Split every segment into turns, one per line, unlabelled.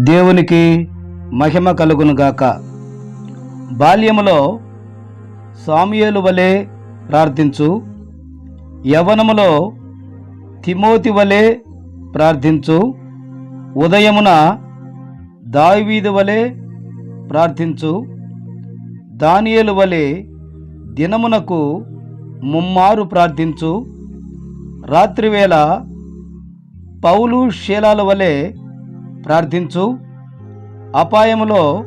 దేవునికి మహిమ కలుగునుగాక. బాల్యములో సామ్యుయేలు వలె ప్రార్థించు. యవనములో తిమోతి వలె ప్రార్థించు. ఉదయమున దావీదు వలె ప్రార్థించు. దానియేలు వలె దినమునకు ముమ్మారు ప్రార్థించు. రాత్రివేళ పౌలు శీలాల వలె ప్రార్థించు. అపాయములో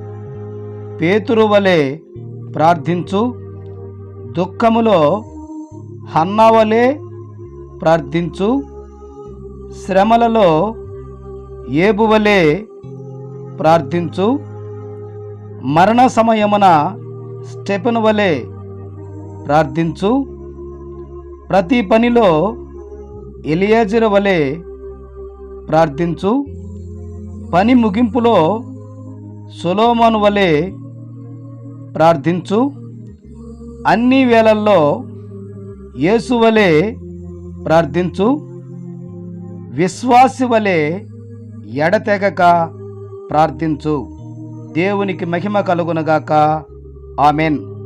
పేతురు వలె ప్రార్థించు. దుఃఖములో హన్నా వలె ప్రార్థించు. శ్రమలలో ఏబువలే ప్రార్థించు. మరణ సమయమున స్టెఫెన్ వలె ప్రార్థించు. ప్రతి పనిలో ఎలియాజరు వలె ప్రార్థించు. పని ముగింపులో సొలోమోను వలె ప్రార్థించు. అన్ని వేళల్లో యేసు వలె ప్రార్థించు. విశ్వాసి వలె ఎడతెగక ప్రార్థించు. దేవునికి మహిమ కలుగునగాక. ఆమెన్.